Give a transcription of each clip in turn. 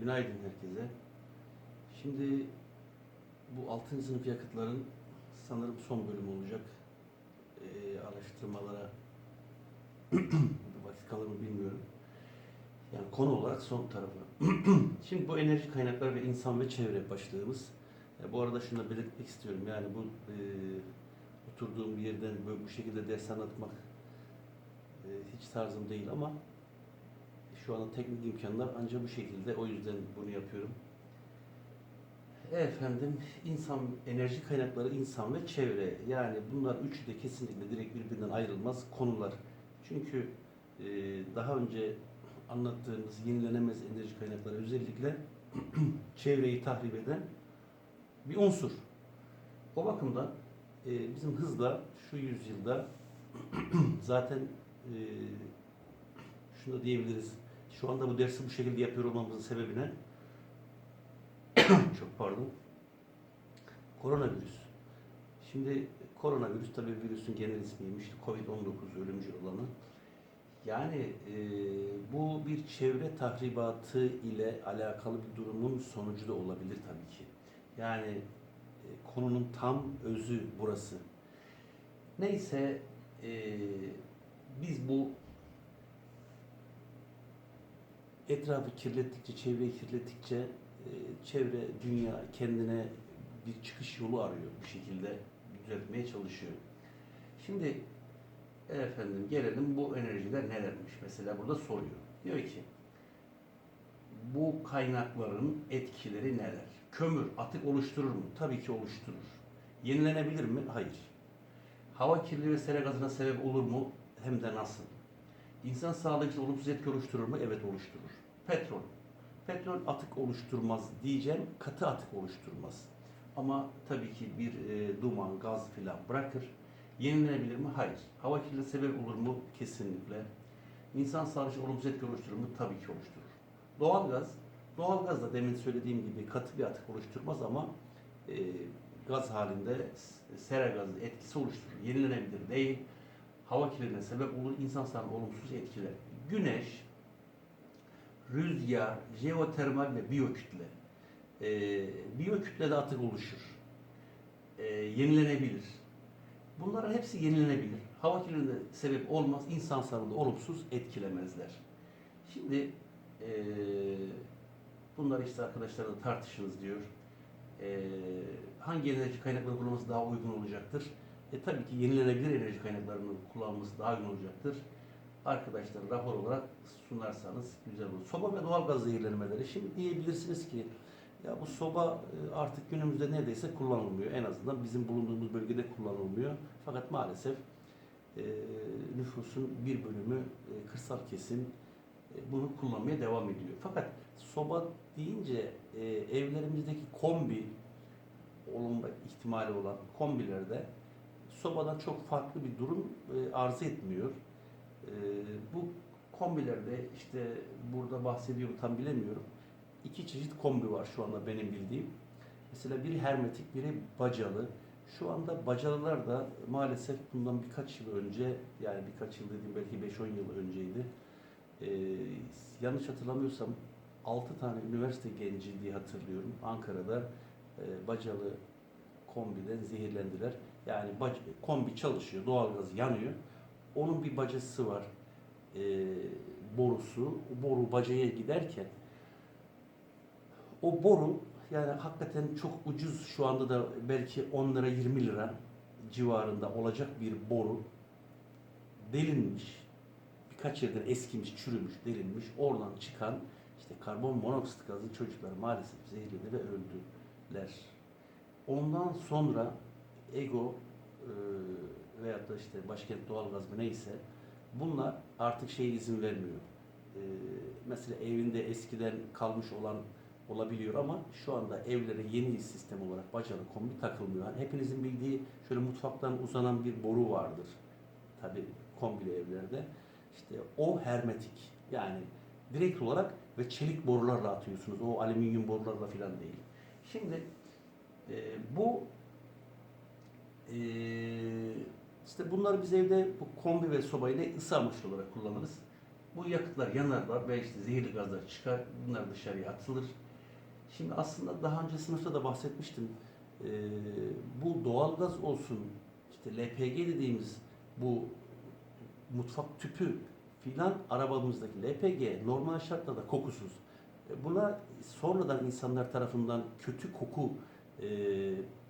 günaydın herkese. Şimdi bu 6. sınıf yakıtların sanırım son bölümü olacak. Ee, araştırmalara vakit kalır mı bilmiyorum. Yani konu olarak son tarafı. Şimdi bu enerji kaynakları ve insan ve çevre başlığımız. E, bu arada şunu da belirtmek istiyorum. Yani bu e, oturduğum yerden böyle bu şekilde ders anlatmak e, hiç tarzım değil ama şu anda teknik imkanlar ancak bu şekilde. O yüzden bunu yapıyorum. Efendim, insan, enerji kaynakları, insan ve çevre. Yani bunlar üçü de kesinlikle direkt birbirinden ayrılmaz konular. Çünkü e, daha önce anlattığımız yenilenemez enerji kaynakları özellikle çevreyi tahrip eden bir unsur. O bakımdan e, bizim hızla şu yüzyılda zaten e, şunu da diyebiliriz. Şu anda bu dersi bu şekilde yapıyor olmamızın sebebine çok pardon. Koronavirüs. Şimdi koronavirüs tabii virüsün genel ismiymiş. Covid-19 ölümcül olanı. Yani e, bu bir çevre tahribatı ile alakalı bir durumun sonucu da olabilir tabii ki. Yani e, konunun tam özü burası. Neyse e, biz bu etrafı kirlettikçe, çevreyi kirlettikçe e, çevre, dünya kendine bir çıkış yolu arıyor bir şekilde düzeltmeye çalışıyor. Şimdi efendim gelelim bu enerjiler nelermiş? Mesela burada soruyor. Diyor ki bu kaynakların etkileri neler? Kömür atık oluşturur mu? Tabii ki oluşturur. Yenilenebilir mi? Hayır. Hava kirliliği ve sera gazına sebep olur mu? Hem de nasıl? İnsan sağlığı için olumsuz etki oluşturur mu? Evet oluşturur. Petrol. Petrol atık oluşturmaz diyeceğim, katı atık oluşturmaz. Ama tabii ki bir e, duman, gaz filan bırakır. Yenilenebilir mi? Hayır. Hava kirliliği sebep olur mu? Kesinlikle. İnsan sağlığı için olumsuz etki oluşturur mu? Tabii ki oluşturur. Doğalgaz, doğalgaz da demin söylediğim gibi katı bir atık oluşturmaz ama e, gaz halinde sera gazı etkisi oluşturur. Yenilenebilir değil. Hava kirliliğine sebep olur, insan sağlığına olumsuz etkiler. Güneş, rüzgar, jeotermal ve biyokütle. Ee, biyokütlede atık oluşur. Ee, yenilenebilir. Bunların hepsi yenilenebilir. Hava kirliliğine sebep olmaz, insan sağlığında olumsuz etkilemezler. Şimdi ee, bunları işte arkadaşlarla tartışınız diyor. Ee, hangi enerji kaynakları kullanılması daha uygun olacaktır? E, tabii ki yenilenebilir enerji kaynaklarının kullanılması daha uygun olacaktır arkadaşlar rapor olarak sunarsanız güzel olur. Soba ve doğalgaz zehirlenmeleri. Şimdi diyebilirsiniz ki ya bu soba e, artık günümüzde neredeyse kullanılmıyor. En azından bizim bulunduğumuz bölgede kullanılmıyor. Fakat maalesef e, nüfusun bir bölümü e, kırsal kesim e, bunu kullanmaya devam ediyor. Fakat soba deyince e, evlerimizdeki kombi olma ihtimali olan kombilerde sobadan çok farklı bir durum e, arz etmiyor. Ee, bu kombilerde işte burada bahsediyorum tam bilemiyorum. İki çeşit kombi var şu anda benim bildiğim. Mesela biri hermetik, biri bacalı. Şu anda bacalılar da maalesef bundan birkaç yıl önce, yani birkaç yıl dediğim belki 5-10 yıl önceydi. Ee, yanlış hatırlamıyorsam 6 tane üniversite genci diye hatırlıyorum. Ankara'da e, bacalı kombiden zehirlendiler. Yani kombi çalışıyor, doğalgaz yanıyor. Onun bir bacası var. E, borusu. O boru bacaya giderken o boru yani hakikaten çok ucuz şu anda da belki 10 lira 20 lira civarında olacak bir boru delinmiş. Birkaç yerden eskimiş, çürümüş, delinmiş. Oradan çıkan işte karbon monoksit gazı çocuklar maalesef zehirledi ve öldüler. Ondan sonra ego e, veyahut da işte başkent doğalgaz mı neyse bunlar artık şeye izin vermiyor. Ee, mesela evinde eskiden kalmış olan olabiliyor ama şu anda evlere yeni sistem olarak bacalı kombi takılmıyor. Yani hepinizin bildiği şöyle mutfaktan uzanan bir boru vardır. Tabi kombili evlerde. İşte o hermetik. Yani direkt olarak ve çelik borularla atıyorsunuz. O alüminyum borularla falan değil. Şimdi e, bu e, işte bunları biz evde bu kombi ve sobayı ısı amaçlı olarak kullanırız. Bu yakıtlar yanarlar ve işte zehirli gazlar çıkar. Bunlar dışarıya atılır. Şimdi aslında daha önce sınıfta da bahsetmiştim. Ee, bu doğalgaz olsun, işte LPG dediğimiz bu mutfak tüpü filan arabamızdaki LPG normal şartlarda kokusuz. E, Buna sonradan insanlar tarafından kötü koku e,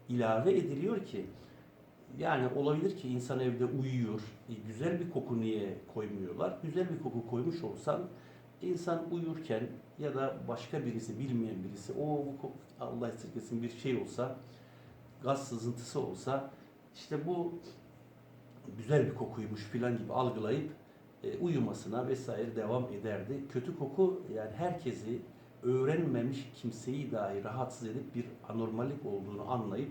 ilave ediliyor ki yani olabilir ki insan evde uyuyor. E, güzel bir koku niye koymuyorlar? Güzel bir koku koymuş olsan insan uyurken ya da başka birisi bilmeyen birisi o bu Allah esirgesin bir şey olsa gaz sızıntısı olsa işte bu güzel bir kokuymuş filan gibi algılayıp e, uyumasına vesaire devam ederdi. Kötü koku yani herkesi öğrenmemiş kimseyi dahi rahatsız edip bir anormallik olduğunu anlayıp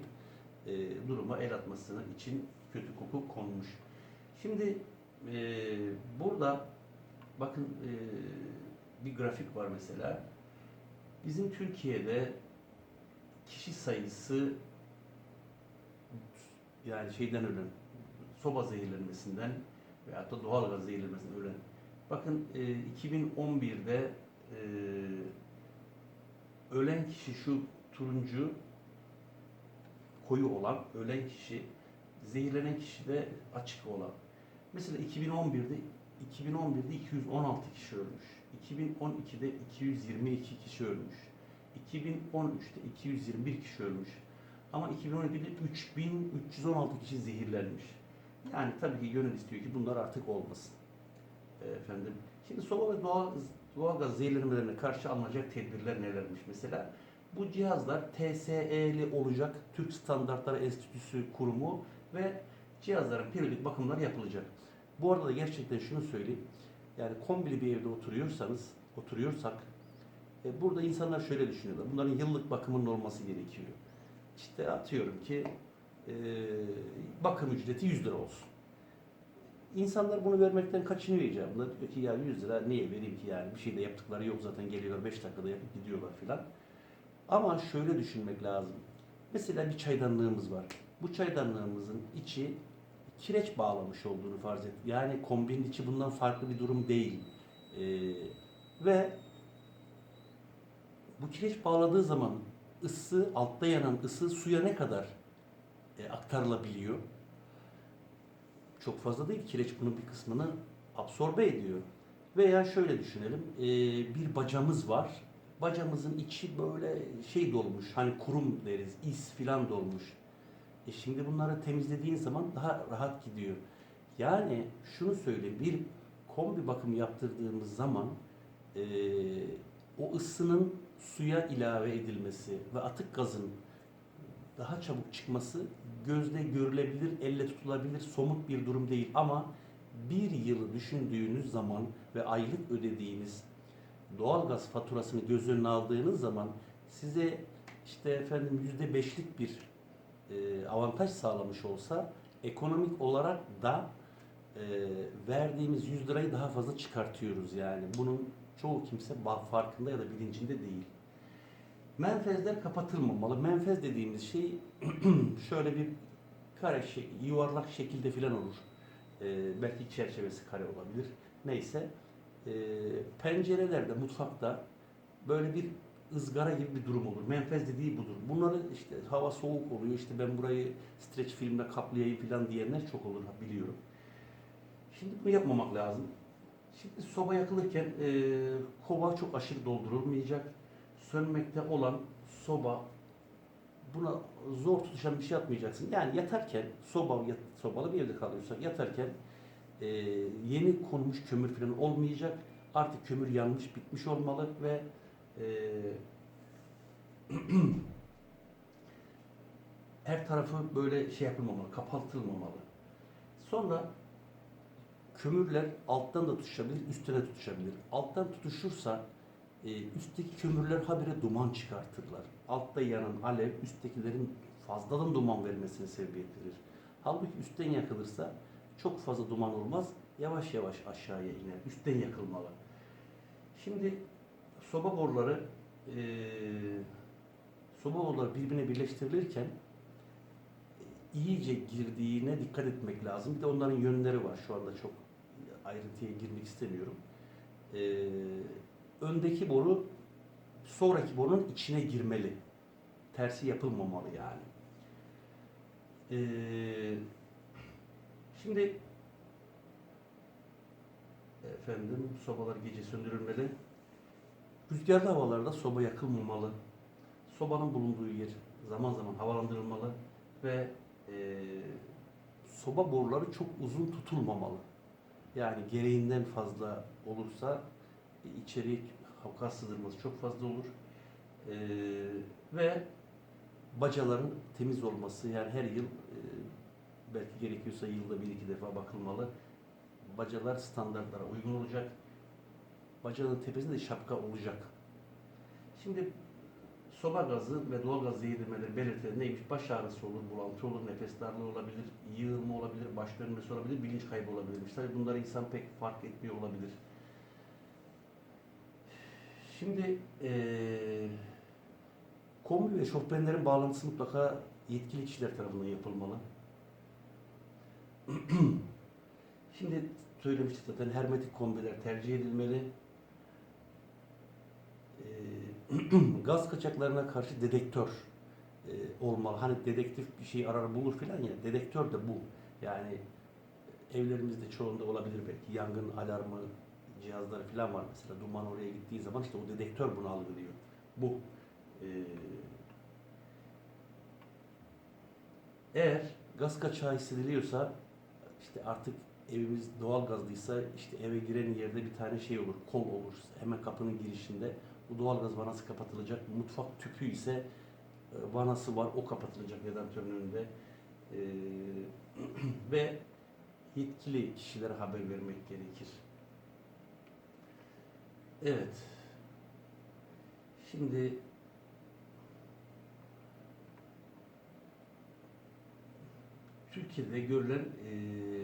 e, duruma el atmasına için kötü koku konmuş. Şimdi e, burada bakın e, bir grafik var mesela. Bizim Türkiye'de kişi sayısı yani şeyden ölen, soba zehirlenmesinden veyahut da doğal gaz zehirlenmesinden ölen. Bakın e, 2011'de e, ölen kişi şu turuncu koyu olan ölen kişi, zehirlenen kişi de açık olan. Mesela 2011'de 2011'de 216 kişi ölmüş. 2012'de 222 kişi ölmüş. 2013'te 221 kişi ölmüş. Ama 2012'de 3316 kişi zehirlenmiş. Yani tabii ki gönül istiyor ki bunlar artık olmasın. E, Efendim. Şimdi soba ve doğal, doğalgaz zehirlenmelerine karşı alınacak tedbirler nelermiş mesela? Bu cihazlar TSE'li olacak. Türk Standartları Enstitüsü kurumu ve cihazların periyodik bakımları yapılacak. Bu arada da gerçekten şunu söyleyeyim. Yani kombili bir evde oturuyorsanız, oturuyorsak e, burada insanlar şöyle düşünüyorlar. Bunların yıllık bakımının olması gerekiyor. İşte atıyorum ki e, bakım ücreti 100 lira olsun. İnsanlar bunu vermekten kaçınıyor icabında. Diyor ki ya 100 lira niye vereyim ki yani bir şey de yaptıkları yok zaten geliyorlar 5 dakikada yapıp gidiyorlar filan. Ama şöyle düşünmek lazım. Mesela bir çaydanlığımız var. Bu çaydanlığımızın içi kireç bağlamış olduğunu farz et. Yani kombinin içi bundan farklı bir durum değil. Ee, ve bu kireç bağladığı zaman ısı, altta yanan ısı suya ne kadar e, aktarılabiliyor? Çok fazla değil. Kireç bunun bir kısmını absorbe ediyor. Veya şöyle düşünelim. e, bir bacamız var. Bacamızın içi böyle şey dolmuş. Hani kurum deriz. is filan dolmuş. E şimdi bunları temizlediğin zaman daha rahat gidiyor. Yani şunu söyleyeyim. Bir kombi bakımı yaptırdığımız zaman e, o ısının suya ilave edilmesi ve atık gazın daha çabuk çıkması gözle görülebilir, elle tutulabilir, somut bir durum değil. Ama bir yılı düşündüğünüz zaman ve aylık ödediğiniz doğalgaz faturasını göz önüne aldığınız zaman size işte efendim yüzde beşlik bir e, avantaj sağlamış olsa ekonomik olarak da e, verdiğimiz 100 lirayı daha fazla çıkartıyoruz yani. Bunun çoğu kimse farkında ya da bilincinde değil. Menfezler kapatılmamalı. Menfez dediğimiz şey şöyle bir kare şey, yuvarlak şekilde filan olur. Ee, belki çerçevesi kare olabilir. Neyse. Ee, pencerelerde, mutfakta böyle bir ızgara gibi bir durum olur. Menfez dediği budur. Bunları işte hava soğuk oluyor. işte ben burayı streç filmle kaplayayım filan diyenler çok olur biliyorum. Şimdi bunu yapmamak lazım. Şimdi soba yakılırken e, kova çok aşırı doldurulmayacak. Sönmekte olan soba buna zor tutuşan bir şey yapmayacaksın. Yani yatarken soba sobalı bir evde kalıyorsak yatarken e, yeni konmuş kömür falan olmayacak. Artık kömür yanmış, bitmiş olmalı ve e, her tarafı böyle şey yapılmamalı, kapatılmamalı. Sonra kömürler alttan da tutuşabilir, üstte de tutuşabilir. Alttan tutuşursa e, üstteki kömürler habire duman çıkartırlar. Altta yanan alev üsttekilerin fazladan duman vermesine sebebiyet verir. Halbuki üstten yakılırsa çok fazla duman olmaz. Yavaş yavaş aşağıya iner. Üstten yakılmalı. Şimdi soba boruları e, soba boruları birbirine birleştirilirken e, iyice girdiğine dikkat etmek lazım. Bir de onların yönleri var. Şu anda çok ayrıntıya girmek istemiyorum. Ee, öndeki boru sonraki borunun içine girmeli. Tersi yapılmamalı yani. Ee, şimdi efendim sobalar gece söndürülmeli. Rüzgarlı havalarda soba yakılmamalı. Sobanın bulunduğu yer zaman zaman havalandırılmalı ve e, soba boruları çok uzun tutulmamalı. Yani gereğinden fazla olursa e, içeri hava sızdırması çok fazla olur. E, ve bacaların temiz olması yani her yıl e, belki gerekiyorsa yılda bir iki defa bakılmalı. Bacalar standartlara uygun olacak. Bacanın tepesinde şapka olacak. Şimdi soba gazı ve doğal gaz zehirlemeleri belirtileri neymiş? Baş ağrısı olur, bulantı olur, nefes darlığı olabilir, yığılma olabilir, baş dönmesi olabilir, bilinç kaybı olabilirmiş. Tabii bunları insan pek fark etmiyor olabilir. Şimdi eee kombi ve şofbenlerin bağlantısı mutlaka yetkili kişiler tarafından yapılmalı. Şimdi söylemiştik zaten hermetik kombiler tercih edilmeli. Ee, gaz kaçaklarına karşı dedektör e, olmalı. Hani dedektif bir şey arar bulur filan ya. Dedektör de bu. Yani evlerimizde çoğunda olabilir belki. Yangın alarmı cihazları filan var mesela. Duman oraya gittiği zaman işte o dedektör bunu algılıyor. Bu. Ee, eğer gaz kaçağı hissediliyorsa işte artık evimiz doğal gazlıysa işte eve giren yerde bir tane şey olur, kol olur. Hemen kapının girişinde bu doğal gaz vanası kapatılacak. Mutfak tüpü ise e, vanası var, o kapatılacak redantörün önünde. Ee, ve yetkili kişilere haber vermek gerekir. Evet. Şimdi Türkiye'de görülen eee,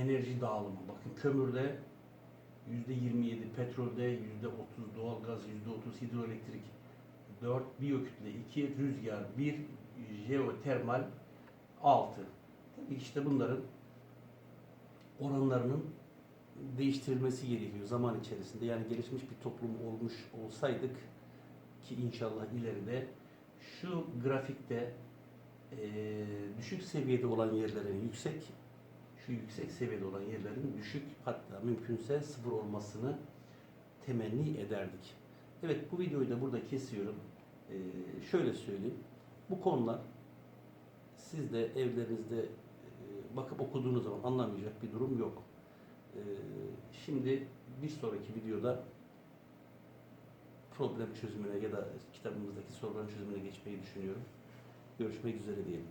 enerji dağılımı. Bakın kömürde yüzde 27, petrolde yüzde 30, doğalgaz yüzde 30, hidroelektrik 4, biyokütle 2, rüzgar 1, jeotermal 6. Tabii işte bunların oranlarının değiştirilmesi gerekiyor zaman içerisinde. Yani gelişmiş bir toplum olmuş olsaydık ki inşallah ileride şu grafikte eee, düşük seviyede olan yerlerin yüksek, şu yüksek seviyede olan yerlerin düşük hatta mümkünse sıfır olmasını temenni ederdik. Evet bu videoyu da burada kesiyorum. Eee, şöyle söyleyeyim. Bu konular siz de evlerinizde eee, bakıp okuduğunuz zaman anlamayacak bir durum yok. Eee, şimdi bir sonraki videoda problem çözümüne ya da kitabımızdaki soruların çözümüne geçmeyi düşünüyorum. Görüşmek üzere diyelim.